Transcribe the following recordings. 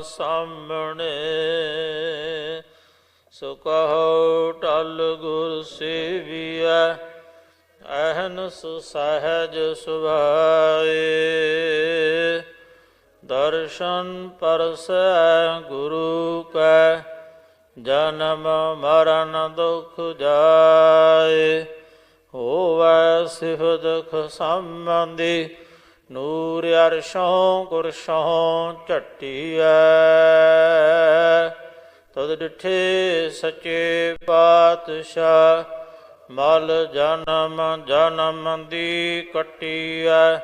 ਸਾਹਮਣੇ, ਸੋ ਕਹੋ ਟਲ ਗੁਰ ਸੇਵੀਐ ਅਹਨਸ ਸਹਜ ਸੁਭਾਏ। ਦਰਸ਼ਨ ਪਰਸੈ ਗੁਰੂ ਕੈ, ਜਨਮ ਮਰਨ ਦੁਖ ਜਾਏ। ਹੋਵੈ ਸਿਫਤ ਸੰਬੰਧੀ ਨੂਰ ਅਰਸ਼ੋਂ ਗੁਰਸ਼ੋਂ ਝਟੀਐ। ਤਦ ਡਿਠੇ ਸੱਚੇ ਪਾਤਸ਼ਾਹ, ਮਲ ਜਨਮ ਜਨਮ ਦੀ ਕਟੀਐ।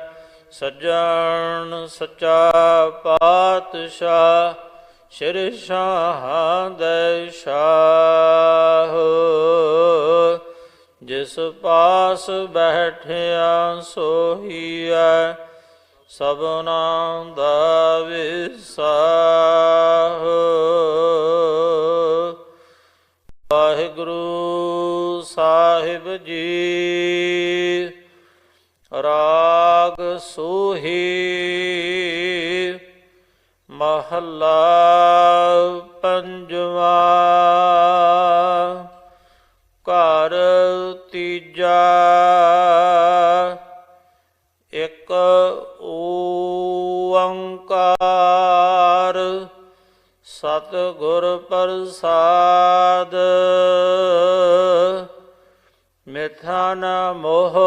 ਸੱਜਣ ਸੱਚਾ ਪਾਤਸ਼ਾਹ, ਸ਼ਿਰ ਸ਼ਾਹਾਂ ਦੇ ਸ਼ਾਹ। ਜਿਸ ਪਾਸ ਬੈਠਿਆ ਸੋਹੀਐ ਸਭਨਾ ਦਾ ਵਿਸਾਹ ਵਾਹਿਗੁਰੂ ਸਾਹਿਬ ਜੀ ਰਾਗ ਸੋਹੀ ਮਹੱਲਾ ਓੰਕਾਰ। ਸਤਿਗੁਰ ਪ੍ਰਸਾਦ। ਮਿਥਾ ਨ ਮੋਹ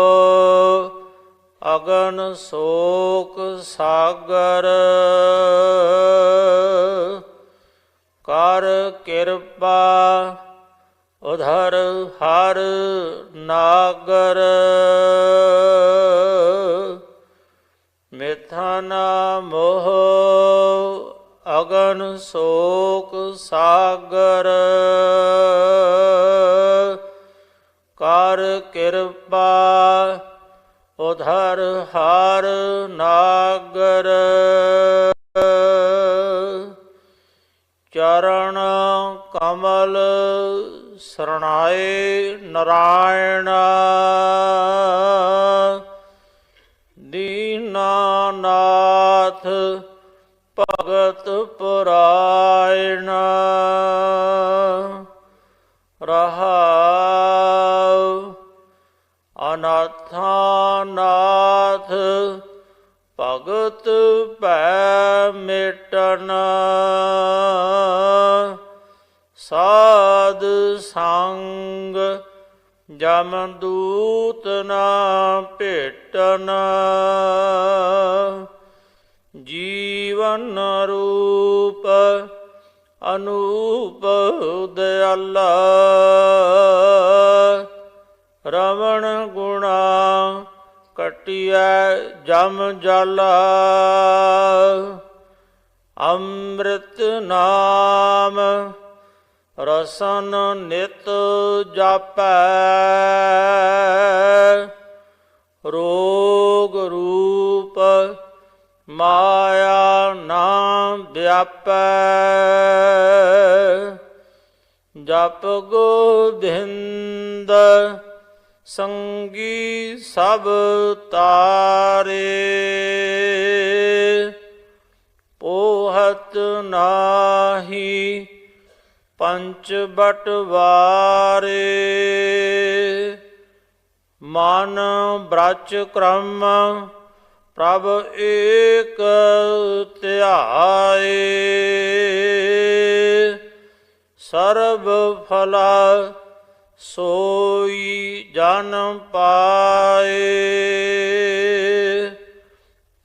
ਅਗਨ ਸੋਕ ਸਾਗਰ। ਕਰ ਕਿਰਪਾ ਉਧਰ ਹਰ ਨਾਗਰ। ਮਿਥਾ ਨਾ ਮੋਹ ਅਗਨ ਸੋਕ ਸਾਗਰ। ਕਰ ਕਿਰਪਾ ਉਧਰ ਹਰ ਨਾਗਰ। ਚਰਨ ਕਮਲ ਸਰਣਾਏ ਨਰਾਇਣ। ਭਗਤ ਪੁਰਾਇਣ ਰਹਾਉ। ਅਨਾਥਾਨਾਥ ਭਗਤ ਭੈ ਮਿਟਨ। ਸਾਧ ਸੰਗ ਜਮ ਦੂਤ ਨਾ ਭੇਟਨ। ਜੀਵਨ ਰੂਪ ਅਨੂਪ ਦਿਆਲਾ ਰਵਣ ਗੁਣਾ ਕਟਿਐ ਜਮ ਜਾਲਾ। ਅੰਮ੍ਰਿਤ ਨਾਮ ਰਸਨ ਨਿਤ ਜਾਪੈ। ਗੋਬਿੰਦ ਸੰਗੀ ਸਭ ਤਾਰੇ। ਪੋਹਤ ਨਾਹੀ ਪੰਚ ਬਟਵਾਰੇ। ਮਨ ਬ੍ਰਚ ਕਰਮ ਪ੍ਰਭ ਏਕ ਧਿਆਏ ਸਰਬ ਫਲਾ ਸੋਈ ਜਨ ਪਾਏ।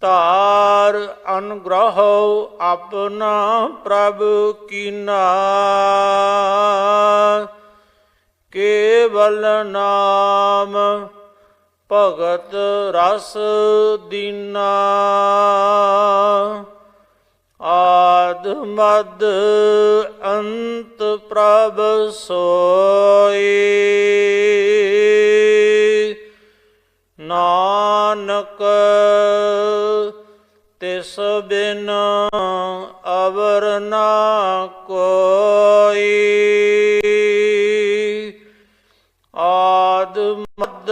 ਧਾਰ ਅਨੁਗ੍ਰਹ ਆਪਣਾ ਪ੍ਰਭ ਕੀਨਾ। ਕੇਵਲ ਨਾਮ ਭਗਤ ਰਸ ਦੀਨਾ। ਆਦ ਮਦ ਅੰਤ ਪ੍ਰਭ ਸੋਈ। ਨਾਨਕ ਤਿਸ ਬਿਨ ਅਵਰ ਨਾ ਕੋਈ। ਆਦ ਮਦ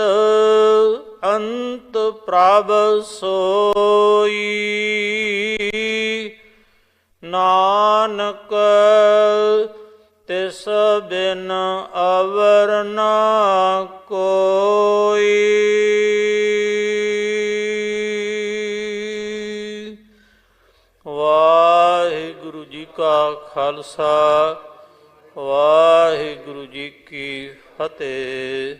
ਅੰਤ ਪ੍ਰਭ ਸੋਈ। ਨਾਨਕ ਤਿਸ ਬਿਨ ਅਵਰ ਨਾ ਕੋਈ। ਵਾਹਿਗੁਰੂ ਜੀ ਕਾ ਖਾਲਸਾ, ਵਾਹਿਗੁਰੂ ਜੀ ਕੀ ਫਤਿਹ।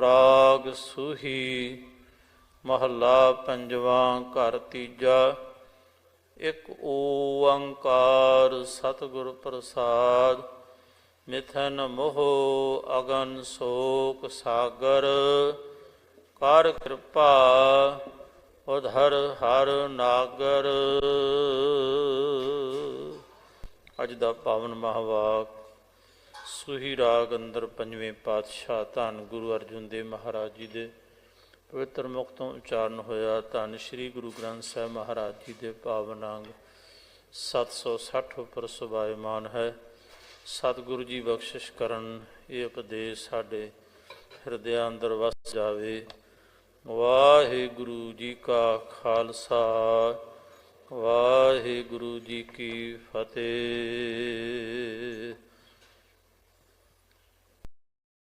ਰਾਗ ਸੁਹੀ, ਮਹੱਲਾ ਪੰਜਵਾਂ, ਘਰ ਤੀਜਾ ਇੱਕ ਓੰਕਾਰ ਸਤਿਗੁਰ ਪ੍ਰਸਾਦ, ਮਿਥਨ ਮੋਹ ਅਗਨ ਸੋਕ ਸਾਗਰ, ਕਰ ਕਿਰਪਾ ਉਧਰ ਹਰ ਨਾਗਰ। ਅੱਜ ਦਾ ਪਾਵਨ ਮਹਾਵਾਕ, ਸੁਹੀ ਰਾਗ ਅੰਦਰ ਪੰਜਵੇਂ ਪਾਤਸ਼ਾਹ ਧੰਨ ਗੁਰੂ ਅਰਜਨ ਦੇਵ ਮਹਾਰਾਜ ਜੀ ਦੇ ਪਵਿੱਤਰ ਮੁਖ ਤੋਂ ਉਚਾਰਨ ਹੋਇਆ, ਧੰਨ ਸ੍ਰੀ ਗੁਰੂ ਗ੍ਰੰਥ ਸਾਹਿਬ ਮਹਾਰਾਜ ਜੀ ਦੇ ਪਾਵਨ ਅੰਗ 760 ਉੱਪਰ ਸੁਭਾਇਮਾਨ ਹੈ। ਸਤਿਗੁਰੂ ਜੀ ਬਖਸ਼ਿਸ਼ ਕਰਨ, ਇਹ ਉਪਦੇਸ਼ ਸਾਡੇ ਹਿਰਦਿਆਂ ਅੰਦਰ ਵਸ ਜਾਵੇ। ਵਾਹਿਗੁਰੂ ਜੀ ਕਾ ਖਾਲਸਾ, ਵਾਹਿਗੁਰੂ ਜੀ ਕੀ ਫਤਿਹ।